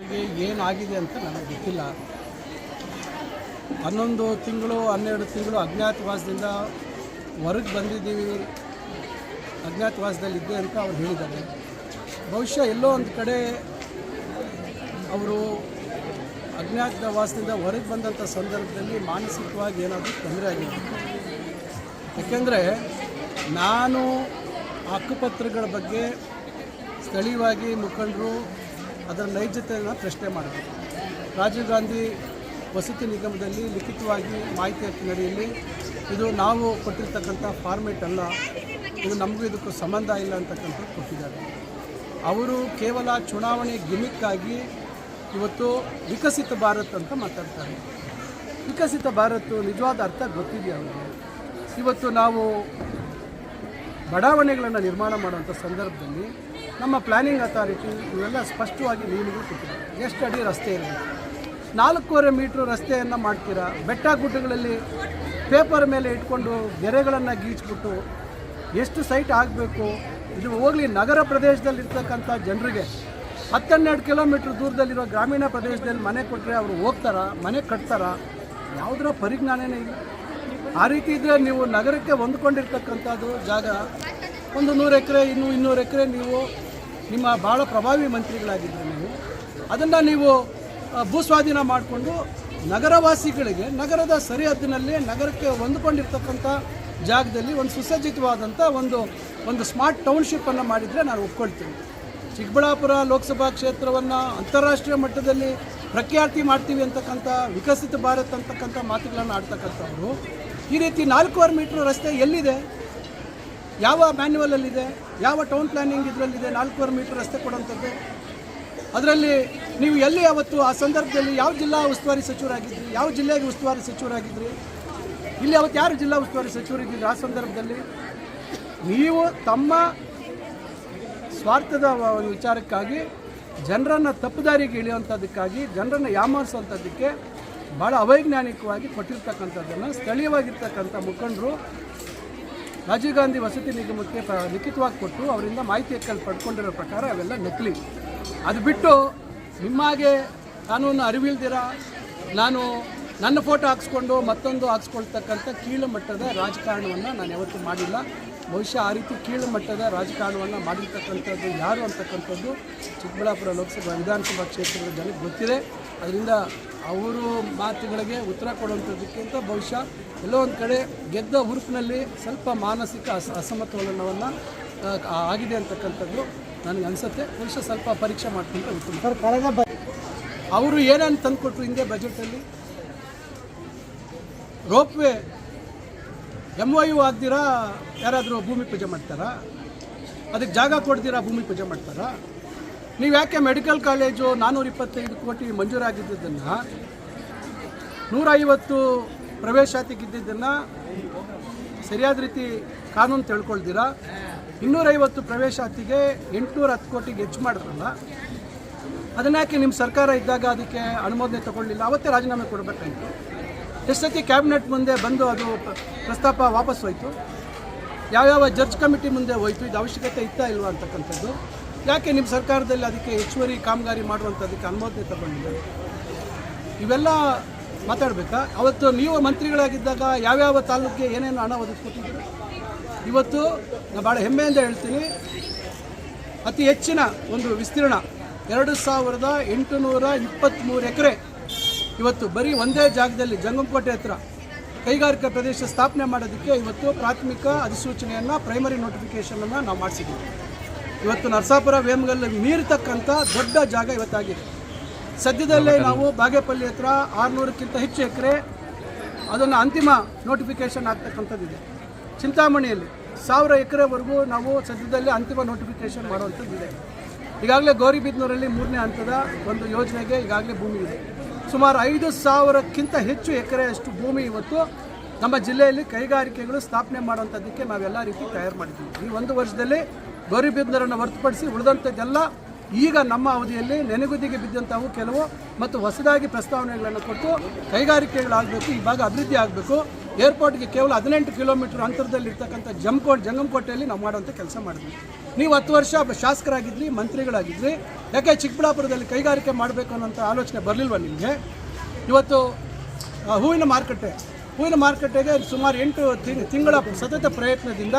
ಏನಾಗಿದೆ ಅಂತ ನನಗೆ ಗೊತ್ತಿಲ್ಲ. ಹನ್ನೊಂದು ತಿಂಗಳು, ಹನ್ನೆರಡು ತಿಂಗಳು ಅಜ್ಞಾತವಾಸದಿಂದ ಹೊರಗೆ ಬಂದಿದ್ದೀವಿ. ಅಜ್ಞಾತವಾಸದಲ್ಲಿದ್ದೆ ಅಂತ ಅವ್ರು ಹೇಳಿದ್ದಾರೆ. ಬಹುಶಃ ಎಲ್ಲೋ ಒಂದು ಕಡೆ ಅವರು ಅಜ್ಞಾತವಾಸದಿಂದ ಹೊರಗೆ ಬಂದಂಥ ಸಂದರ್ಭದಲ್ಲಿ ಮಾನಸಿಕವಾಗಿ ಏನಾದರೂ ತೊಂದರೆ ಆಗಿದೆ. ಯಾಕೆಂದರೆ ನಾನು ಹಕ್ಕುಪತ್ರಗಳ ಬಗ್ಗೆ ಸ್ಥಳೀಯವಾಗಿ ಮುಖಂಡರು ಅದರ ನೈಜತೆಯನ್ನು ಪ್ರಶ್ನೆ ಮಾಡಬೇಕು ರಾಜೀವ್ ಗಾಂಧಿ ವಸತಿ ನಿಗಮದಲ್ಲಿ ಲಿಖಿತವಾಗಿ ಮಾಹಿತಿ ಹಕ್ಕಿನಡಿಯಲ್ಲಿ ಇದು ನಾವು ಕೊಟ್ಟಿರ್ತಕ್ಕಂಥ ಫಾರ್ಮೇಟ್ ಅಲ್ಲ, ಇದು ನಮಗೂ ಇದಕ್ಕೂ ಸಂಬಂಧ ಇಲ್ಲ ಅಂತಕ್ಕಂಥದ್ದು ಕೊಟ್ಟಿದ್ದಾರೆ. ಅವರು ಕೇವಲ ಚುನಾವಣೆ ಗಿಮಿಕ್ಕಾಗಿ ಇವತ್ತು ವಿಕಸಿತ ಭಾರತ್ ಅಂತ ಮಾತಾಡ್ತಾರೆ. ವಿಕಸಿತ ಭಾರತ್ ನಿಜವಾದ ಅರ್ಥ ಗೊತ್ತಿದೆಯಾ ಅವರಿಗೆ? ಇವತ್ತು ನಾವು ಬಡಾವಣೆಗಳನ್ನು ನಿರ್ಮಾಣ ಮಾಡುವಂಥ ಸಂದರ್ಭದಲ್ಲಿ ನಮ್ಮ ಪ್ಲ್ಯಾನಿಂಗ್ ಅಥಾರಿಟಿ ಇವೆಲ್ಲ ಸ್ಪಷ್ಟವಾಗಿ ನಿಯಮಗಳು ಕೊಟ್ಟಿದ್ದಾರೆ. ಎಷ್ಟು ಅಡಿ ರಸ್ತೆ ಇರಬೇಕು ನಾಲ್ಕೂವರೆ ಮೀಟ್ರ್ ರಸ್ತೆಯನ್ನು ಮಾಡ್ತೀರಾ? ಬೆಟ್ಟ ಗುಡ್ಡಗಳಲ್ಲಿ ಪೇಪರ್ ಮೇಲೆ ಇಟ್ಕೊಂಡು ಗೆರೆಗಳನ್ನು ಗೀಚ್ಬಿಟ್ಟು ಎಷ್ಟು ಸೈಟ್ ಆಗಬೇಕು? ಇದು ಹೋಗಲಿ ನಗರ ಪ್ರದೇಶದಲ್ಲಿರ್ತಕ್ಕಂಥ ಜನರಿಗೆ ಹತ್ತೆರಡು ಕಿಲೋಮೀಟ್ರ್ ದೂರದಲ್ಲಿರೋ ಗ್ರಾಮೀಣ ಪ್ರದೇಶದಲ್ಲಿ ಮನೆ ಕೊಟ್ಟರೆ ಅವರು ಹೋಗ್ತಾರಾ? ಮನೆ ಕಟ್ತಾರಾ? ಯಾವುದರ ಪರಿಜ್ಞಾನನೇ ಇಲ್ಲ. ಆ ರೀತಿ ಇದ್ದರೆ ನೀವು ನಗರಕ್ಕೆ ಹೊಂದ್ಕೊಂಡಿರ್ತಕ್ಕಂಥದ್ದು ಜಾಗ ಒಂದು ನೂರು ಎಕರೆ, ಇನ್ನೂ ಇನ್ನೂರು ಎಕರೆ ನೀವು ನಿಮ್ಮ ಭಾಳ ಪ್ರಭಾವಿ ಮಂತ್ರಿಗಳಾಗಿದ್ದರೆ ನೀವು. ಅದನ್ನು ನೀವು ಭೂಸ್ವಾಧೀನ ಮಾಡಿಕೊಂಡು ನಗರವಾಸಿಗಳಿಗೆ, ನಗರದ ಸರಿಹದ್ದಿನಲ್ಲಿ, ನಗರಕ್ಕೆ ಹೊಂದ್ಕೊಂಡಿರ್ತಕ್ಕಂಥ ಜಾಗದಲ್ಲಿ ಒಂದು ಸುಸಜ್ಜಿತವಾದಂಥ ಒಂದು ಒಂದು ಸ್ಮಾರ್ಟ್ ಟೌನ್ಶಿಪ್ಪನ್ನು ಮಾಡಿದರೆ ನಾನು ಒಪ್ಕೊಳ್ತೀನಿ. ಚಿಕ್ಕಬಳ್ಳಾಪುರ ಲೋಕಸಭಾ ಕ್ಷೇತ್ರವನ್ನು ಅಂತಾರಾಷ್ಟ್ರೀಯ ಮಟ್ಟದಲ್ಲಿ ಪ್ರಖ್ಯಾತಿ ಮಾಡ್ತೀವಿ ಅಂತಕ್ಕಂಥ, ವಿಕಸಿತ ಭಾರತ ಅಂತಕ್ಕಂಥ ಮಾತುಗಳನ್ನು ಆಡ್ತಕ್ಕಂಥವ್ರು. ಈ ರೀತಿ ನಾಲ್ಕೂವರೆ ಮೀಟ್ರ್ ರಸ್ತೆ ಎಲ್ಲಿದೆ? ಯಾವ ಮ್ಯಾನ್ಯುವಲಲ್ಲಿದೆ ಯಾವ ಟೌನ್ ಪ್ಲಾನಿಂಗ್ ಇದರಲ್ಲಿದೆ? ನಾಲ್ಕೂವರೆ ಮೀಟರ್ ರಸ್ತೆ ಕೊಡುವಂಥದ್ದು ಅದರಲ್ಲಿ ನೀವು ಎಲ್ಲಿ ಯಾವತ್ತು ಆ ಸಂದರ್ಭದಲ್ಲಿ ಯಾವ ಜಿಲ್ಲಾ ಉಸ್ತುವಾರಿ ಸಚಿವರಾಗಿದ್ರಿ? ಯಾವ ಜಿಲ್ಲೆಗೆ ಉಸ್ತುವಾರಿ ಸಚಿವರಾಗಿದ್ರಿ? ಇಲ್ಲಿ ಅವತ್ತು ಯಾರು ಜಿಲ್ಲಾ ಉಸ್ತುವಾರಿ ಸಚಿವರಿದ್ದಿದ್ರು ಆ ಸಂದರ್ಭದಲ್ಲಿ? ನೀವು ತಮ್ಮ ಸ್ವಾರ್ಥದ ವಿಚಾರಕ್ಕಾಗಿ ಜನರನ್ನು ತಪ್ಪುದಾರಿಗೆ ಇಳಿಯುವಂಥದ್ದಕ್ಕಾಗಿ, ಜನರನ್ನು ಯಾಮಾರಿಸುವಂಥದ್ದಕ್ಕೆ ಭಾಳ ಅವೈಜ್ಞಾನಿಕವಾಗಿ ಕೊಟ್ಟಿರ್ತಕ್ಕಂಥದ್ದನ್ನು ಸ್ಥಳೀಯವಾಗಿರ್ತಕ್ಕಂಥ ಮುಖಂಡರು ರಾಜೀವ್ ಗಾಂಧಿ ವಸತಿ ನಿಗಮಕ್ಕೆ ಲಿಖಿತವಾಗಿ ಕೊಟ್ಟು ಅವರಿಂದ ಮಾಹಿತಿ ಹಕ್ಕಲ್ಲಿ ಪಡ್ಕೊಂಡಿರೋ ಪ್ರಕಾರ ಅವೆಲ್ಲ ನಕಲಿ. ಅದು ಬಿಟ್ಟು ನಿಮ್ಮಾಗೆ ಕಾನೂನು ಅರಿವಿಲ್ದಿರ? ನಾನು ನನ್ನ ಫೋಟೋ ಹಾಕ್ಸ್ಕೊಂಡು ಮತ್ತೊಂದು ಹಾಕ್ಸ್ಕೊಳ್ತಕ್ಕಂಥ ಕೀಳು ಮಟ್ಟದ ರಾಜಕಾರಣವನ್ನು ನಾನು ಯಾವತ್ತೂ ಮಾಡಿಲ್ಲ. ಬಹುಶಃ ಆ ರೀತಿ ಕೀಳು ಮಟ್ಟದ ರಾಜಕಾರಣವನ್ನು ಮಾಡಿರ್ತಕ್ಕಂಥದ್ದು ಯಾರು ಅಂತಕ್ಕಂಥದ್ದು ಚಿಕ್ಕಬಳ್ಳಾಪುರ ಲೋಕಸಭಾ ವಿಧಾನಸಭಾ ಕ್ಷೇತ್ರದ ಜನಕ್ಕೆ ಗೊತ್ತಿದೆ. ಅದರಿಂದ ಅವರು ಮಾತುಗಳಿಗೆ ಉತ್ತರ ಕೊಡುವಂಥದ್ದಕ್ಕಿಂತ ಬಹುಶಃ ಎಲ್ಲೋ ಒಂದು ಕಡೆ ಗೆದ್ದ ಹುರುಪಿನಲ್ಲಿ ಸ್ವಲ್ಪ ಮಾನಸಿಕ ಅಸ ಅಸಮತೋಲನವನ್ನು ಆಗಿದೆ ಅಂತಕ್ಕಂಥದ್ದು ನನಗೆ ಅನಿಸುತ್ತೆ. ಬಹುಶಃ ಸ್ವಲ್ಪ ಪರೀಕ್ಷೆ ಮಾಡ್ಕೊಂಡ್ರೆ ಉತ್ತಮ. ಅವರು ಏನೇನು ತಂದುಕೊಟ್ರು ಹಿಂದೆ ಬಜೆಟಲ್ಲಿ ರೋಪ್ವೇ ಎಂ ಒ ಯು ಆಗ್ದಿರಾ ಯಾರಾದರೂ ಭೂಮಿ ಪೂಜೆ ಮಾಡ್ತಾರಾ? ಅದಕ್ಕೆ ಜಾಗ ಕೊಡ್ತೀರಾ, ಭೂಮಿ ಪೂಜೆ ಮಾಡ್ತಾರಾ? ನೀವು ಯಾಕೆ ಮೆಡಿಕಲ್ ಕಾಲೇಜು ನಾನ್ನೂರ ಇಪ್ಪತ್ತೈದು ಕೋಟಿ ಮಂಜೂರಾಗಿದ್ದನ್ನು ನೂರೈವತ್ತು ಪ್ರವೇಶಾತಿಗಿದ್ದನ್ನು ಸರಿಯಾದ ರೀತಿ ಕಾನೂನು ತಿಳ್ಕೊಳ್ತೀರಾ ಇನ್ನೂರೈವತ್ತು ಪ್ರವೇಶಾತಿಗೆ ಎಂಟುನೂರ ಹತ್ತು ಕೋಟಿಗೆ ಹೆಚ್ಚು ಮಾಡಿದ್ರಲ್ಲ ಅದನ್ಯಾಕೆ ನಿಮ್ಮ ಸರ್ಕಾರ ಇದ್ದಾಗ ಅದಕ್ಕೆ ಅನುಮೋದನೆ ತಗೊಳ್ಳಿಲ್ಲ? ಅವತ್ತೇ ರಾಜೀನಾಮೆ ಕೊಡಬೇಕಾಗಿತ್ತು ಎಷ್ಟು ಸತಿ ಕ್ಯಾಬಿನೆಟ್ ಮುಂದೆ ಬಂದು ಅದು ಪ್ರ- ಪ್ರಸ್ತಾಪ ವಾಪಸ್ ಹೋಯಿತು? ಯಾವ್ಯಾವ ಜಡ್ಜ್ ಕಮಿಟಿ ಮುಂದೆ ಹೋಯಿತು? ಇದು ಅವಶ್ಯಕತೆ ಇತ್ತಾ ಇಲ್ವಾ ಅಂತಕ್ಕಂಥದ್ದು? ಯಾಕೆ ನಿಮ್ಮ ಸರ್ಕಾರದಲ್ಲಿ ಅದಕ್ಕೆ ಹೆಚ್ಚುವರಿ ಕಾಮಗಾರಿ ಮಾಡುವಂಥದ್ದಕ್ಕೆ ಅನುಮೋದನೆ ತಗೊಂಡಿದೆ ಇವೆಲ್ಲ ಮಾತಾಡಬೇಕಾ? ಅವತ್ತು ನೀವು ಮಂತ್ರಿಗಳಾಗಿದ್ದಾಗ ಯಾವ್ಯಾವ ತಾಲೂಕಿಗೆ ಏನೇನು ಹಣ ಒದಗಿಸ್ಕೊಟ್ಟಿದ್ದೀರಿ? ಇವತ್ತು ನಾನು ಭಾಳ ಹೆಮ್ಮೆಯಿಂದ ಹೇಳ್ತೀನಿ, ಅತಿ ಹೆಚ್ಚಿನ ಒಂದು ವಿಸ್ತೀರ್ಣ ಎರಡು ಸಾವಿರದ ಎಂಟುನೂರ ಇಪ್ಪತ್ತ್ಮೂರು ಎಕರೆ ಇವತ್ತು ಬರೀ ಒಂದೇ ಜಾಗದಲ್ಲಿ ಜಂಗಮಕೋಟೆ ಹತ್ರ ಕೈಗಾರಿಕಾ ಪ್ರದೇಶ ಸ್ಥಾಪನೆ ಮಾಡೋದಕ್ಕೆ ಇವತ್ತು ಪ್ರಾಥಮಿಕ ಅಧಿಸೂಚನೆಯನ್ನು ಪ್ರೈಮರಿ ನೋಟಿಫಿಕೇಷನನ್ನು ನಾವು ಮಾಡಿಸಿದ್ದೀವಿ. ಇವತ್ತು ನರಸಾಪುರ ವೇಮಗಲ್ ಮೀರತಕ್ಕಂಥ ದೊಡ್ಡ ಜಾಗ ಇವತ್ತಾಗಿದೆ. ಸದ್ಯದಲ್ಲೇ ನಾವು ಬಾಗೇಪಲ್ಲಿ ಹತ್ರ ಆರುನೂರಕ್ಕಿಂತ ಹೆಚ್ಚು ಎಕರೆ ಅದನ್ನು ಅಂತಿಮ ನೋಟಿಫಿಕೇಷನ್ ಆಗ್ತಕ್ಕಂಥದ್ದಿದೆ. ಚಿಂತಾಮಣಿಯಲ್ಲಿ ಸಾವಿರ ಎಕರೆವರೆಗೂ ನಾವು ಸದ್ಯದಲ್ಲೇ ಅಂತಿಮ ನೋಟಿಫಿಕೇಷನ್ ಮಾಡುವಂಥದ್ದಿದೆ. ಈಗಾಗಲೇ ಗೌರಿಬಿದ್ನೂರಲ್ಲಿ ಮೂರನೇ ಹಂತದ ಒಂದು ಯೋಜನೆಗೆ ಈಗಾಗಲೇ ಭೂಮಿ ಇದೆ. ಸುಮಾರು ಐದು ಸಾವಿರಕ್ಕಿಂತ ಹೆಚ್ಚು ಎಕರೆಯಷ್ಟು ಭೂಮಿ ಇವತ್ತು ನಮ್ಮ ಜಿಲ್ಲೆಯಲ್ಲಿ ಕೈಗಾರಿಕೆಗಳು ಸ್ಥಾಪನೆ ಮಾಡುವಂಥದ್ದಕ್ಕೆ ನಾವೆಲ್ಲ ರೀತಿ ತಯಾರು ಮಾಡಿದ್ದೀವಿ. ಈ ಒಂದು ವರ್ಷದಲ್ಲಿ ಗೌರಿಬಿದ್ನೂರನ್ನು ಹೊರತುಪಡಿಸಿ ಉಳಿದಂಥದ್ದೆಲ್ಲ ಈಗ ನಮ್ಮ ಅವಧಿಯಲ್ಲಿ ನೆನೆಗುದಿಗೆ ಬಿದ್ದಂಥವು ಕೆಲವು ಮತ್ತು ಹೊಸದಾಗಿ ಪ್ರಸ್ತಾವನೆಗಳನ್ನು ಕೊಟ್ಟು ಕೈಗಾರಿಕೆಗಳಾಗಬೇಕು ಈ ಭಾಗ ಅಭಿವೃದ್ಧಿ ಆಗಬೇಕು. ಏರ್ಪೋರ್ಟ್ಗೆ ಕೇವಲ ಹದಿನೆಂಟು ಕಿಲೋಮೀಟರ್ ಅಂತರದಲ್ಲಿರ್ತಕ್ಕಂಥ ಜಂಕೋಟ್ ಜಂಗಮಕೋಟೆಯಲ್ಲಿ ನಾವು ಮಾಡುವಂಥ ಕೆಲಸ ಮಾಡಿದ್ವಿ. ನೀವು ಹತ್ತು ವರ್ಷ ಶಾಸಕರಾಗಿದ್ರಿ, ಮಂತ್ರಿಗಳಾಗಿದ್ರಿ. ಯಾಕೆ ಚಿಕ್ಕಬಳ್ಳಾಪುರದಲ್ಲಿ ಕೈಗಾರಿಕೆ ಮಾಡಬೇಕು ಅನ್ನೋಂಥ ಆಲೋಚನೆ ಬರಲಿಲ್ವ ನಿಮಗೆ? ಇವತ್ತು ಹೂವಿನ ಮಾರುಕಟ್ಟೆ. ಹೂವಿನ ಮಾರುಕಟ್ಟೆಗೆ ಸುಮಾರು ಎಂಟು ತಿಂಗ್- ತಿಂಗಳ ಸತತ ಪ್ರಯತ್ನದಿಂದ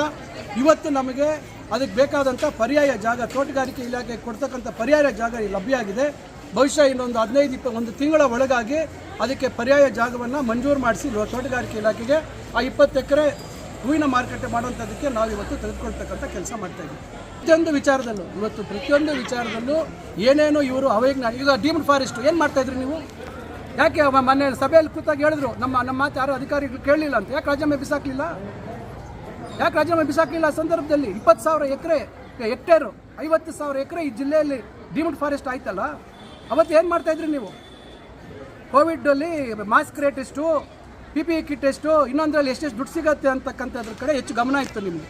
ಇವತ್ತು ನಮಗೆ ಅದಕ್ಕೆ ಬೇಕಾದಂಥ ಪರ್ಯಾಯ ಜಾಗ, ತೋಟಗಾರಿಕೆ ಇಲಾಖೆ ಕೊಡ್ತಕ್ಕಂಥ ಪರ್ಯಾಯ ಜಾಗ ಲಭ್ಯ ಆಗಿದೆ. ಬಹುಶಃ ಇನ್ನೊಂದು ಹದಿನೈದು ಇಪ್ಪ ಒಂದು ತಿಂಗಳ ಒಳಗಾಗಿ ಅದಕ್ಕೆ ಪರ್ಯಾಯ ಜಾಗವನ್ನು ಮಂಜೂರು ಮಾಡಿಸಿ ತೋಟಗಾರಿಕೆ ಇಲಾಖೆಗೆ ಆ ಇಪ್ಪತ್ತು ಎಕರೆ ಹೂವಿನ ಮಾರುಕಟ್ಟೆ ಮಾಡುವಂಥದ್ದಕ್ಕೆ ನಾವು ಇವತ್ತು ತೆಗೆದುಕೊಳ್ತಕ್ಕಂಥ ಕೆಲಸ ಮಾಡ್ತಾ ಇದ್ದೀವಿ. ಪ್ರತಿಯೊಂದು ವಿಚಾರದಲ್ಲೂ, ಇವತ್ತು ಪ್ರತಿಯೊಂದು ವಿಚಾರದಲ್ಲೂ ಏನೇನು ಇವರು ಅವೈಜ್ಞಾನ ಈಗ ಡೀಮ್ಡ್ ಫಾರೆಸ್ಟ್ ಏನು ಮಾಡ್ತಾ ಇದ್ರಿ ನೀವು? ಯಾಕೆ ಮೊನ್ನೆ ಸಭೆಯಲ್ಲಿ ಕೂತಾಗ ಹೇಳಿದ್ರು, ನಮ್ಮ ನಮ್ಮ ಮಾತು ಯಾರು ಅಧಿಕಾರಿಗಳು ಕೇಳಲಿಲ್ಲ ಅಂತ. ಯಾಕೆ ರಾಜೀನಾಮೆ ಬಿಸಾಕಲಿಲ್ಲ? ಯಾಕೆ ರಾಜೀನಾಮೆ ಬಿಸಾಕಲಿಲ್ಲ ಆ ಸಂದರ್ಭದಲ್ಲಿ? ಇಪ್ಪತ್ತು ಸಾವಿರ ಎಕರೆ ಹೆಕ್ಟೇರು ಐವತ್ತು ಸಾವಿರ ಎಕರೆ ಈ ಜಿಲ್ಲೆಯಲ್ಲಿ ಡೀಮ್ಡ್ ಫಾರೆಸ್ಟ್ ಆಯ್ತಲ್ಲ? ಅವತ್ತು ಏನು ಮಾಡ್ತಾ ಇದ್ರಿ ನೀವು? ಕೋವಿಡಲ್ಲಿ ಮಾಸ್ಕ್ ರೇಟ್ ಎಷ್ಟು ಪಿ ಪಿ ಇ ಕಿಟ್ ಎಷ್ಟು, ಇನ್ನೊಂದರಲ್ಲಿ ಎಷ್ಟೆಷ್ಟು ದುಡ್ಡು ಸಿಗತ್ತೆ ಅಂತಕ್ಕಂಥದ್ರ ಕಡೆ ಹೆಚ್ಚು ಗಮನ ಇತ್ತು ನಿಮಗೆ.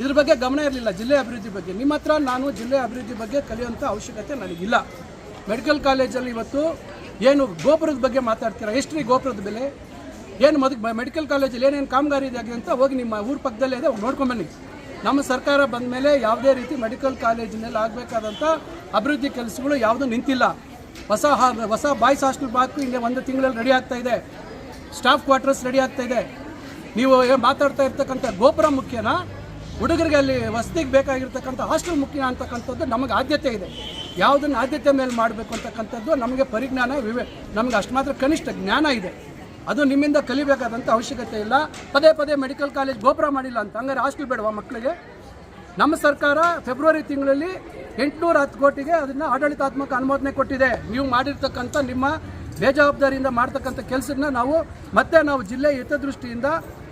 ಇದ್ರ ಬಗ್ಗೆ ಗಮನ ಇರಲಿಲ್ಲ, ಜಿಲ್ಲೆ ಅಭಿವೃದ್ಧಿ ಬಗ್ಗೆ. ನಿಮ್ಮ ಹತ್ರ ನಾನು ಜಿಲ್ಲೆ ಅಭಿವೃದ್ಧಿ ಬಗ್ಗೆ ಕಲಿಯುವಂಥ ಅವಶ್ಯಕತೆ ನನಗಿಲ್ಲ. ಮೆಡಿಕಲ್ ಕಾಲೇಜಲ್ಲಿ ಇವತ್ತು ಏನು ಗೋಪುರದ ಬಗ್ಗೆ ಮಾತಾಡ್ತೀರಾ? ಎಷ್ಟು ರೀ ಗೋಪುರದ ಬೆಲೆ? ಏನು ಮದ್ ಮೆಡಿಕಲ್ ಕಾಲೇಜಲ್ಲಿ ಏನೇನು ಕಾಮಗಾರಿ ಇದೆ ಅಂತ ಹೋಗಿ ನಿಮ್ಮ ಊರ ಪಕ್ಕದಲ್ಲೇ ಇದೆ, ಹೋಗಿ ನೋಡ್ಕೊಂಬನ್ನಿ ನಮ್ಮ ಸರ್ಕಾರ ಬಂದ ಮೇಲೆ ಯಾವುದೇ ರೀತಿ ಮೆಡಿಕಲ್ ಕಾಲೇಜಿನಲ್ಲಿ ಆಗಬೇಕಾದಂಥ ಅಭಿವೃದ್ಧಿ ಕೆಲಸಗಳು ಯಾವುದೂ ನಿಂತಿಲ್ಲ. ಹೊಸ ಹೊಸ ಬಾಯ್ಸ್ ಹಾಸ್ಟೆಲ್ ಬಾಕು ಇಲ್ಲಿ ಒಂದು ತಿಂಗಳಲ್ಲಿ ರೆಡಿ ಆಗ್ತಾ ಇದೆ. ಸ್ಟಾಫ್ ಕ್ವಾರ್ಟರ್ಸ್ ರೆಡಿ ಆಗ್ತಾ ಇದೆ. ನೀವು ಮಾತಾಡ್ತಾ ಇರ್ತಕ್ಕಂಥ ಗೋಪುರ ಮುಖ್ಯನಾ, ಹುಡುಗರಿಗೆ ಅಲ್ಲಿ ವಸತಿಗೆ ಬೇಕಾಗಿರ್ತಕ್ಕಂಥ ಹಾಸ್ಟೆಲ್ ಮುಖ್ಯ ಅಂತಕ್ಕಂಥದ್ದು ನಮಗೆ ಆದ್ಯತೆ ಇದೆ. ಯಾವುದನ್ನು ಆದ್ಯತೆ ಮೇಲೆ ಮಾಡಬೇಕು ಅಂತಕ್ಕಂಥದ್ದು ನಮಗೆ ಪರಿಜ್ಞಾನ, ವಿವೇ, ನಮಗೆ ಅಷ್ಟು ಮಾತ್ರ ಕನಿಷ್ಠ ಜ್ಞಾನ ಇದೆ. ಅದು ನಿಮ್ಮಿಂದ ಕಲಿಬೇಕಾದಂಥ ಅವಶ್ಯಕತೆ ಇಲ್ಲ. ಪದೇ ಪದೇ ಮೆಡಿಕಲ್ ಕಾಲೇಜ್ ಗೋಪುರ ಮಾಡಿಲ್ಲ ಅಂತ ಹಂಗಾರೆ ಹಾಸ್ಟೆಲ್ ಬೇಡವಾ ಮಕ್ಕಳಿಗೆ? ನಮ್ಮ ಸರ್ಕಾರ ಫೆಬ್ರವರಿ ತಿಂಗಳಲ್ಲಿ ಎಂಟುನೂರ ಹತ್ತು ಕೋಟಿಗೆ ಅದನ್ನು ಆಡಳಿತಾತ್ಮಕ ಅನುಮೋದನೆ ಕೊಟ್ಟಿದೆ. ನೀವು ಮಾಡಿರ್ತಕ್ಕಂಥ ನಿಮ್ಮ ಬೇಜವಾಬ್ದಾರಿಯಿಂದ ಮಾಡ್ತಕ್ಕಂಥ ಕೆಲಸನ ನಾವು ಮತ್ತೆ ನಾವು ಜಿಲ್ಲೆ ಹಿತದೃಷ್ಟಿಯಿಂದ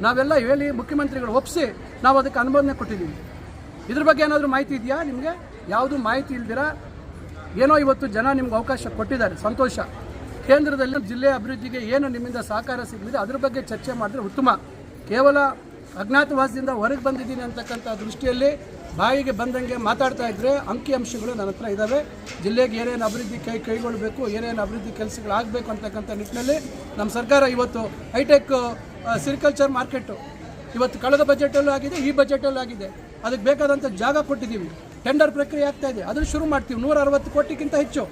ನಾವೆಲ್ಲ ಹೇಳಿ ಮುಖ್ಯಮಂತ್ರಿಗಳು ಒಪ್ಪಿಸಿ ನಾವು ಅದಕ್ಕೆ ಅನುಮೋದನೆ ಕೊಟ್ಟಿದ್ದೀವಿ. ಇದ್ರ ಬಗ್ಗೆ ಏನಾದರೂ ಮಾಹಿತಿ ಇದೆಯಾ ನಿಮಗೆ? ಯಾವುದು ಮಾಹಿತಿ ಇಲ್ದಿರ? ಏನೋ ಇವತ್ತು ಜನ ನಿಮ್ಗೆ ಅವಕಾಶ ಕೊಟ್ಟಿದ್ದಾರೆ. ಸಂತೋಷ. ಕೇಂದ್ರದಲ್ಲಿ ಜಿಲ್ಲೆ ಅಭಿವೃದ್ಧಿಗೆ ಏನು ನಿಮ್ಮಿಂದ ಸಹಕಾರ ಸಿಗಲಿದೆ, ಅದ್ರ ಬಗ್ಗೆ ಚರ್ಚೆ ಮಾಡಿದ್ರೆ ಉತ್ತಮ. ಕೇವಲ ಅಜ್ಞಾತವಾಸದಿಂದ ಹೊರಗೆ ಬಂದಿದ್ದೀನಿ ಅಂತಕ್ಕಂಥ ದೃಷ್ಟಿಯಲ್ಲಿ ಬಾಯಿಗೆ ಬಂದಂಗೆ ಮಾತಾಡ್ತಾ ಇದ್ರೆ ಅಂಕಿ ಅಂಶಗಳು ನನ್ನ ಹತ್ರ ಇದ್ದಾವೆ ಜಿಲ್ಲೆಗೆ ಏನೇನು ಅಭಿವೃದ್ಧಿ ಕೈ ಕೈಗೊಳ್ಳಬೇಕು ಏನೇನು ಅಭಿವೃದ್ಧಿ ಕೆಲಸಗಳು ಆಗಬೇಕು ಅಂತಕ್ಕಂಥ ನಿಟ್ಟಿನಲ್ಲಿ ನಮ್ಮ ಸರ್ಕಾರ ಇವತ್ತು ಹೈಟೆಕ್ ಸಿರಿಕಲ್ಚರ್ ಮಾರ್ಕೆಟು ಇವತ್ತು ಕಳೆದ ಬಜೆಟಲ್ಲೂ ಆಗಿದೆ, ಈ ಬಜೆಟಲ್ಲೂ ಆಗಿದೆ. ಅದಕ್ಕೆ ಬೇಕಾದಂಥ ಜಾಗ ಕೊಟ್ಟಿದ್ದೀವಿ. ಟೆಂಡರ್ ಪ್ರಕ್ರಿಯೆ ಆಗ್ತಾ ಇದೆ. ಅದನ್ನು ಶುರು ಮಾಡ್ತೀವಿ. ನೂರ ಅರವತ್ತು ಕೋಟಿಗಿಂತ ಹೆಚ್ಚು.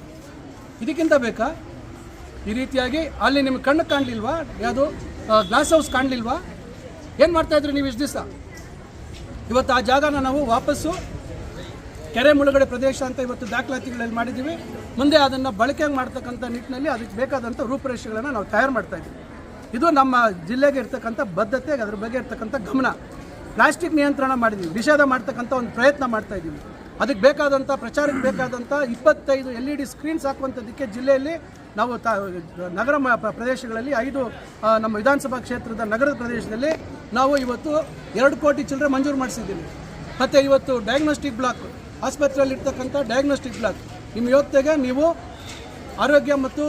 ಇದಕ್ಕಿಂತ ಬೇಕಾ? ಈ ರೀತಿಯಾಗಿ ಅಲ್ಲಿ ನಿಮ್ಗೆ ಕಣ್ಣು ಕಾಣಲಿಲ್ವಾ? ಯಾವುದು ಗ್ಲಾಸ್ ಹೌಸ್ ಕಾಣಲಿಲ್ವಾ? ಏನು ಮಾಡ್ತಾಯಿದ್ರಿ ನೀವು ಇಷ್ಟು ದಿವಸ? ಇವತ್ತು ಆ ಜಾಗನ ನಾವು ವಾಪಸ್ಸು ಕೆರೆ ಮುಳುಗಡೆ ಪ್ರದೇಶ ಅಂತ ಇವತ್ತು ದಾಖಲಾತಿಗಳಲ್ಲಿ ಮಾಡಿದ್ದೀವಿ. ಮುಂದೆ ಅದನ್ನು ಬಳಕೆ ಮಾಡ್ತಕ್ಕಂಥ ನಿಟ್ಟಿನಲ್ಲಿ ಅದಕ್ಕೆ ಬೇಕಾದಂಥ ರೂಪುರೇಷೆಗಳನ್ನು ನಾವು ತಯಾರು ಮಾಡ್ತಾ ಇದ್ದೀವಿ. ಇದು ನಮ್ಮ ಜಿಲ್ಲೆಗೆ ಇರ್ತಕ್ಕಂಥ ಬದ್ಧತೆ, ಅದ್ರ ಬಗ್ಗೆ ಇರ್ತಕ್ಕಂಥ ಗಮನ. ಪ್ಲಾಸ್ಟಿಕ್ ನಿಯಂತ್ರಣ ಮಾಡಿದ್ದೀವಿ, ನಿಷೇಧ ಮಾಡ್ತಕ್ಕಂಥ ಒಂದು ಪ್ರಯತ್ನ ಮಾಡ್ತಾ ಇದ್ದೀವಿ. ಅದಕ್ಕೆ ಬೇಕಾದಂಥ, ಪ್ರಚಾರಕ್ಕೆ ಬೇಕಾದಂಥ ಇಪ್ಪತ್ತೈದು ಎಲ್ ಇ ಡಿ ಸ್ಕ್ರೀನ್ಸ್ ಹಾಕುವಂಥದ್ದಕ್ಕೆ ಜಿಲ್ಲೆಯಲ್ಲಿ ನಾವು ತ ನಗರ ಪ್ರದೇಶಗಳಲ್ಲಿ ಐದು ನಮ್ಮ ವಿಧಾನಸಭಾ ಕ್ಷೇತ್ರದ ನಗರದ ಪ್ರದೇಶದಲ್ಲಿ ನಾವು ಇವತ್ತು ಎರಡು ಕೋಟಿ ಚಿಲ್ಲರೆ ಮಂಜೂರು ಮಾಡಿಸಿದ್ದೀವಿ. ಮತ್ತು ಇವತ್ತು ಡಯಾಗ್ನೋಸ್ಟಿಕ್ ಬ್ಲಾಕ್ ಆಸ್ಪತ್ರೆಯಲ್ಲಿ ಇರ್ತಕ್ಕಂಥ ಡಯಾಗ್ನೋಸ್ಟಿಕ್ ಬ್ಲಾಕ್ ನಿಮ್ಮ ಯೋಗ್ಯತೆಗೆ ನೀವು ಆರೋಗ್ಯ ಮತ್ತು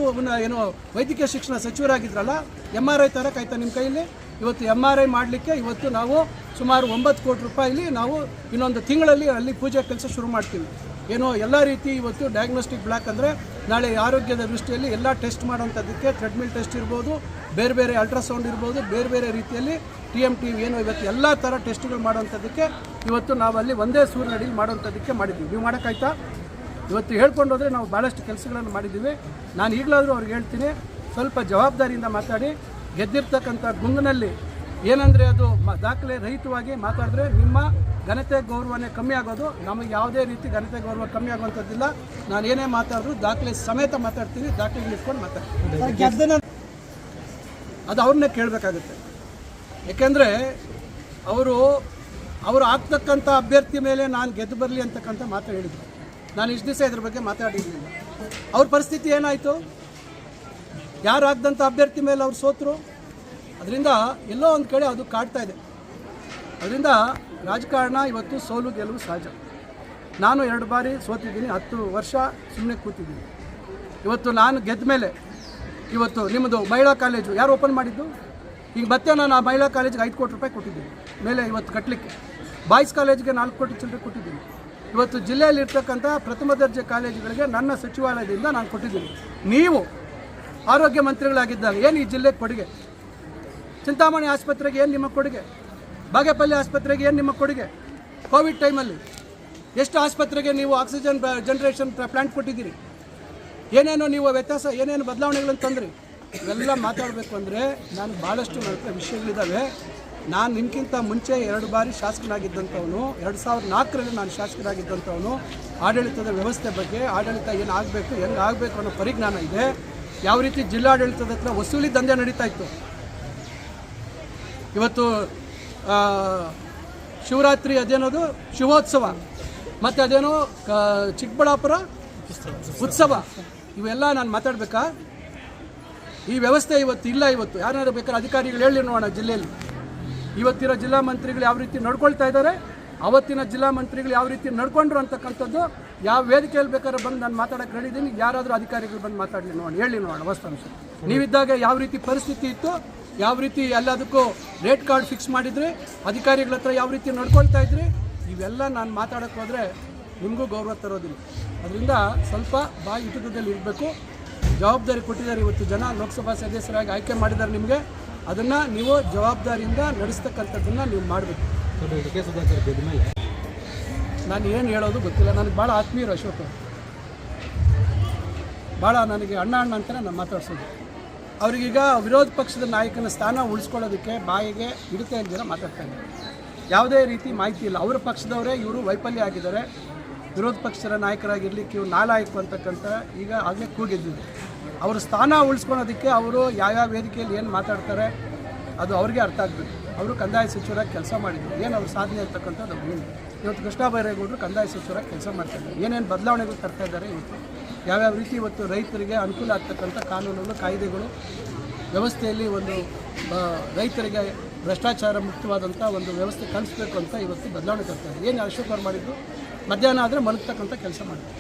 ಏನು, ವೈದ್ಯಕೀಯ ಶಿಕ್ಷಣ ಸಚಿವರಾಗಿದ್ರಲ್ಲ ಎಂ ಆರ್ ಐ ತರಕಾಯ್ತಾ ನಿಮ್ಮ ಕೈಯಲ್ಲಿ. ಇವತ್ತು ಎಂ ಆರ್ ಐ ಮಾಡಲಿಕ್ಕೆ ಇವತ್ತು ನಾವು ಸುಮಾರು ಒಂಬತ್ತು ಕೋಟಿ ರೂಪಾಯಿಲಿ ನಾವು ಇನ್ನೊಂದು ತಿಂಗಳಲ್ಲಿ ಅಲ್ಲಿ ಪೂಜೆ ಕೆಲಸ ಶುರು ಮಾಡ್ತೀವಿ. ಏನೋ ಎಲ್ಲ ರೀತಿ ಇವತ್ತು ಡಯಾಗ್ನೋಸ್ಟಿಕ್ ಬ್ಲಾಕ್ ಅಂದರೆ ನಾಳೆ ಆರೋಗ್ಯದ ದೃಷ್ಟಿಯಲ್ಲಿ ಎಲ್ಲ ಟೆಸ್ಟ್ ಮಾಡೋಂಥದ್ದಕ್ಕೆ ಥ್ರೆಡ್ಮಿಲ್ ಟೆಸ್ಟ್ ಇರ್ಬೋದು, ಬೇರೆ ಬೇರೆ ಅಲ್ಟ್ರಾಸೌಂಡ್ ಇರ್ಬೋದು, ಬೇರೆ ಬೇರೆ ರೀತಿಯಲ್ಲಿ ಟಿ ಎಂ ಟಿ ಏನು ಇವತ್ತು ಎಲ್ಲ ಥರ ಟೆಸ್ಟ್ಗಳು ಮಾಡೋಂಥದ್ದಕ್ಕೆ ಇವತ್ತು ನಾವು ಅಲ್ಲಿ ಒಂದೇ ಸೂರಿನಡಿಲಿ ಮಾಡುವಂಥದ್ದಕ್ಕೆ ಮಾಡಿದ್ದೀವಿ. ನೀವು ಮಾಡೋಕ್ಕಾಯ್ತಾ? ಇವತ್ತು ಹೇಳ್ಕೊಂಡು ಹೋದರೆ ನಾವು ಭಾಳಷ್ಟು ಕೆಲಸಗಳನ್ನು ಮಾಡಿದ್ದೀವಿ. ನಾನು ಈಗಲಾದರೂ ಅವ್ರಿಗೆ ಹೇಳ್ತೀನಿ, ಸ್ವಲ್ಪ ಜವಾಬ್ದಾರಿಯಿಂದ ಮಾತಾಡಿ. ಗೆದ್ದಿರ್ತಕ್ಕಂಥ ಗುಂಗಿನಲ್ಲಿ ಏನಂದರೆ ಅದು ದಾಖಲೆ ರಹಿತವಾಗಿ ಮಾತಾಡಿದ್ರೆ ನಿಮ್ಮ ಘನತೆ ಗೌರವನೇ ಕಮ್ಮಿ ಆಗೋದು. ನಮಗೆ ಯಾವುದೇ ರೀತಿ ಘನತೆ ಗೌರವ ಕಮ್ಮಿ ಆಗುವಂಥದ್ದಿಲ್ಲ. ನಾನು ಏನೇ ಮಾತಾಡಿದ್ರು ದಾಖಲೆ ಸಮೇತ ಮಾತಾಡ್ತೀನಿ. ದಾಖಲೆ ಇಟ್ಕೊಂಡು ಮಾತಾಡ್ತೀನಿ. ಅದು ಅವ್ರನ್ನೇ ಕೇಳಬೇಕಾಗುತ್ತೆ. ಯಾಕೆಂದರೆ ಅವರು ಅವರು ಆಗ್ತಕ್ಕಂಥ ಅಭ್ಯರ್ಥಿ ಮೇಲೆ ನಾನು ಗೆದ್ದು ಬರಲಿ ಅಂತಕ್ಕಂಥ ಮಾತು ಹೇಳಿದ್ರು. ನಾನು ಇಷ್ಟು ದಿವಸ ಇದ್ರ ಬಗ್ಗೆ ಮಾತಾಡಿರಲಿಲ್ಲ. ಅವ್ರ ಪರಿಸ್ಥಿತಿ ಏನಾಯಿತು? ಯಾರು ಆಗ್ದಂಥ ಅಭ್ಯರ್ಥಿ ಮೇಲೆ ಅವ್ರು ಸೋತರು? ಅದರಿಂದ ಎಲ್ಲೋ ಒಂದು ಕಡೆ ಅದು ಕಾಡ್ತಾ ಇದೆ. ಅದರಿಂದ ರಾಜಕಾರಣ ಇವತ್ತು ಸೋಲು ಗೆಲುವು ಸಹಜ. ನಾನು ಎರಡು ಬಾರಿ ಸೋತಿದ್ದೀನಿ, ಹತ್ತು ವರ್ಷ ಸುಮ್ಮನೆ ಕೂತಿದ್ದೀನಿ. ಇವತ್ತು ನಾನು ಗೆದ್ದ ಮೇಲೆ ಇವತ್ತು ನಿಮ್ಮದು ಮಹಿಳಾ ಕಾಲೇಜು ಯಾರು ಓಪನ್ ಮಾಡಿದ್ದು? ಈಗ ಮತ್ತೆ ನಾನು ಆ ಮಹಿಳಾ ಕಾಲೇಜಿಗೆ ಐದು ಕೋಟಿ ರೂಪಾಯಿ ಕೊಟ್ಟಿದ್ದೀನಿ. ಮೇಲೆ ಇವತ್ತು ಕಟ್ಟಲಿಕ್ಕೆ ಬಾಯ್ಸ್ ಕಾಲೇಜಿಗೆ ನಾಲ್ಕು ಕೋಟಿ ಚಿಲ್ಲರೆ ಕೊಟ್ಟಿದ್ದೀನಿ. ಇವತ್ತು ಜಿಲ್ಲೆಯಲ್ಲಿರ್ತಕ್ಕಂಥ ಪ್ರಥಮ ದರ್ಜೆ ಕಾಲೇಜುಗಳಿಗೆ ನನ್ನ ಸಚಿವಾಲಯದಿಂದ ನಾನು ಕೊಟ್ಟಿದ್ದೀನಿ. ನೀವು ಆರೋಗ್ಯ ಮಂತ್ರಿಗಳಾಗಿದ್ದಾಗ ಏನು ಈ ಜಿಲ್ಲೆಗೆ ಕೊಡುಗೆ? ಚಿಂತಾಮಣಿ ಆಸ್ಪತ್ರೆಗೆ ಏನು ನಿಮ್ಮ ಕೊಡುಗೆ? ಬಾಗೇಪಲ್ಲಿ ಆಸ್ಪತ್ರೆಗೆ ಏನು ನಿಮ್ಮ ಕೊಡುಗೆ? ಕೋವಿಡ್ ಟೈಮಲ್ಲಿ ಎಷ್ಟು ಆಸ್ಪತ್ರೆಗೆ ನೀವು ಆಕ್ಸಿಜನ್ ಜನ್ರೇಷನ್ ಪ್ಲಾಂಟ್ ಕೊಟ್ಟಿದ್ದೀರಿ? ಏನೇನೋ ನೀವು ವ್ಯತ್ಯಾಸ, ಏನೇನು ಬದಲಾವಣೆಗಳನ್ನು ತಂದ್ರಿ? ಇವೆಲ್ಲ ಮಾತಾಡಬೇಕು ಅಂದರೆ ನಾನು ಭಾಳಷ್ಟು ವಿಷಯಗಳಿದ್ದಾವೆ ನಾನು ನಿಮಗಿಂತ ಮುಂಚೆ ಎರಡು ಬಾರಿ ಶಾಸಕನಾಗಿದ್ದಂಥವನು, ಎರಡು ಸಾವಿರದ ನಾಲ್ಕರಲ್ಲಿ ನಾನು ಶಾಸಕರಾಗಿದ್ದಂಥವನು ಆಡಳಿತದ ವ್ಯವಸ್ಥೆ ಬಗ್ಗೆ ಆಡಳಿತ ಏನು ಆಗಬೇಕು, ಹೆಂಗೆ ಆಗಬೇಕು ಅನ್ನೋ ಪರಿಜ್ಞಾನ ಇದೆ. ಯಾವ ರೀತಿ ಜಿಲ್ಲಾಡಳಿತದ ಹತ್ರ ವಸೂಲಿ ದಂಧೆ ನಡೀತಾ ಇತ್ತು? ಇವತ್ತು ಶಿವರಾತ್ರಿ ಅದೇನೋದು? ಶಿವೋತ್ಸವ. ಮತ್ತು ಅದೇನೋ? ಚಿಕ್ಕಬಳ್ಳಾಪುರ ಉತ್ಸವ. ಇವೆಲ್ಲ ನಾನು ಮಾತಾಡಬೇಕಾ? ಈ ವ್ಯವಸ್ಥೆ ಇವತ್ತು ಇಲ್ಲ ಇವತ್ತು. ಯಾರಾದ್ರೂ ಬೇಕಾದ್ರೆ ಅಧಿಕಾರಿಗಳು ಹೇಳಿ ನೋಡೋಣ ಜಿಲ್ಲೆಯಲ್ಲಿ. ಇವತ್ತಿರೋ ಜಿಲ್ಲಾ ಮಂತ್ರಿಗಳು ಯಾವ ರೀತಿ ನಡ್ಕೊಳ್ತಾ ಇದ್ದಾರೆ, ಅವತ್ತಿನ ಜಿಲ್ಲಾ ಮಂತ್ರಿಗಳು ಯಾವ ರೀತಿ ನಡ್ಕೊಂಡ್ರು ಅಂತಕ್ಕಂಥದ್ದು, ಯಾವ ವೇದಿಕೆಯಲ್ಲಿ ಬೇಕಾದ್ರೆ ಬಂದು ನಾನು ಮಾತಾಡಕ್ಕೆ ಹೇಳಿದ್ದೀನಿ ಯಾರಾದರೂ ಅಧಿಕಾರಿಗಳು ಬಂದು ಮಾತಾಡಲಿ ನೋಡೋಣ. ಹೇಳಿ ನೋಡೋಣ. ವಸ್ತಾಂಶ ನೀವಿದ್ದಾಗ ಯಾವ ರೀತಿ ಪರಿಸ್ಥಿತಿ ಇತ್ತು? ಯಾವ ರೀತಿ ಎಲ್ಲದಕ್ಕೂ ರೇಟ್ ಕಾರ್ಡ್ ಫಿಕ್ಸ್ ಮಾಡಿದ್ರಿ, ಅಧಿಕಾರಿಗಳ ಹತ್ರ ಯಾವ ರೀತಿ ನಡ್ಕೊಳ್ತಾ ಇದ್ರಿ, ಇವೆಲ್ಲ ನಾನು ಮಾತಾಡೋಕ್ಕೆ ಹೋದರೆ ನಿಮಗೂ ಗೌರವ ತರೋದಿಲ್ಲ. ಅದರಿಂದ ಸ್ವಲ್ಪ ಬಾಯಿ ಹಿಡಿತದಲ್ಲಿ ಇರಬೇಕು. ಜವಾಬ್ದಾರಿ ಕೊಟ್ಟಿದ್ದಾರೆ ಇವತ್ತು ಜನ, ಲೋಕಸಭಾ ಸದಸ್ಯರಾಗಿ ಆಯ್ಕೆ ಮಾಡಿದ್ದಾರೆ ನಿಮಗೆ. ಅದನ್ನು ನೀವು ಜವಾಬ್ದಾರಿಯಿಂದ ನಡೆಸ್ತಕ್ಕಂಥದ್ದನ್ನು ನೀವು ಮಾಡಬೇಕು. ನಾನು ಏನು ಹೇಳೋದು ಗೊತ್ತಿಲ್ಲ. ನನಗೆ ಭಾಳ ಆತ್ಮೀಯರು ಅಶೋಕ್. ಭಾಳ ನನಗೆ ಅಣ್ಣ ಅಣ್ಣ ಅಂತಲೇ ನಾನು ಮಾತಾಡ್ಸೋದು. ಅವ್ರಿಗೀಗ ವಿರೋಧ ಪಕ್ಷದ ನಾಯಕನ ಸ್ಥಾನ ಉಳಿಸ್ಕೊಳ್ಳೋದಕ್ಕೆ ಬಾಯಿಗೆ ಹಿಡಿತಾ ಇಲ್ದಿರ ಮಾತಾಡ್ತಾ ಇದ್ದಾರೆ. ಯಾವುದೇ ರೀತಿ ಮಾಹಿತಿ ಇಲ್ಲ. ಅವರ ಪಕ್ಷದವರೇ ಇವರು ವೈಫಲ್ಯ ಆಗಿದ್ದಾರೆ. ವಿರೋಧ ಪಕ್ಷದ ನಾಯಕರಾಗಿರ್ಲಿಕ್ಕೆ ಇವರು ನಾಲಾಯಕು ಅಂತಕ್ಕಂಥ ಈಗ ಆಗಲೇ ಕೂಗಿದ್ದಿದೆ ಅವರ ಸ್ಥಾನ ಉಳಿಸ್ಕೊಳೋದಕ್ಕೆ ಅವರು ಯಾವ್ಯಾವ ವೇದಿಕೆಯಲ್ಲಿ ಏನು ಮಾತಾಡ್ತಾರೆ ಅದು ಅವ್ರಿಗೆ ಅರ್ಥ ಆಗಬೇಕು. ಅವರು ಕಂದಾಯ ಸಚಿವರಾಗಿ ಕೆಲಸ ಮಾಡಿದ್ರು. ಏನು ಅವ್ರ ಸಾಧನೆ ಇರ್ತಕ್ಕಂಥದ್ದು ಏನು ಇವತ್ತು ಕೃಷ್ಣ ಬೈರೇಗೌಡರು ಕಂದಾಯ ಸಚಿವರಾಗಿ ಕೆಲಸ ಮಾಡ್ತಾ ಇದ್ದಾರೆ. ಏನೇನು ಬದಲಾವಣೆಗಳು ತರ್ತಾ ಇದ್ದಾರೆ ಇವತ್ತು? ಯಾವ್ಯಾವ ರೀತಿ ಇವತ್ತು ರೈತರಿಗೆ ಅನುಕೂಲ ಆಗ್ತಕ್ಕಂಥ ಕಾನೂನುಗಳು ಕಾಯ್ದೆಗಳು, ವ್ಯವಸ್ಥೆಯಲ್ಲಿ ಒಂದು ರೈತರಿಗೆ ಭ್ರಷ್ಟಾಚಾರ ಮುಕ್ತವಾದಂಥ ಒಂದು ವ್ಯವಸ್ಥೆ ಕಲಿಸ್ಬೇಕು ಅಂತ ಇವತ್ತು ಬದಲಾವಣೆ ತರ್ತಾರೆ ಏನು ಅಶೋಕ್ ಅವ್ರು ಮಾಡಿದ್ದು? ಮಧ್ಯಾಹ್ನ ಆದರೆ ಮಲಗ್ತಕ್ಕಂಥ ಕೆಲಸ ಮಾಡಿದ್ರು.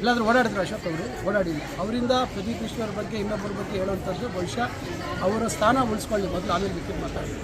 ಇಲ್ಲಾದರೂ ಓಡಾಡಿದ್ರು ಅಶೋಕ್ ಅವರು, ಓಡಾಡಿಲ್ಲ. ಅವರಿಂದ ಪ್ರದೀಪ್ ಈಶ್ವರ್ ಬಗ್ಗೆ ಇನ್ನೊಬ್ಬರ ಬಗ್ಗೆ ಹೇಳುವಂಥದ್ದು ಬಹುಶಃ ಅವರ ಸ್ಥಾನ ಉಳಿಸ್ಕೊಳ್ಳಿ. ಮೊದಲು ಆಮೇಲೆ ಬಿಟ್ಟು ಮಾತಾಡಿ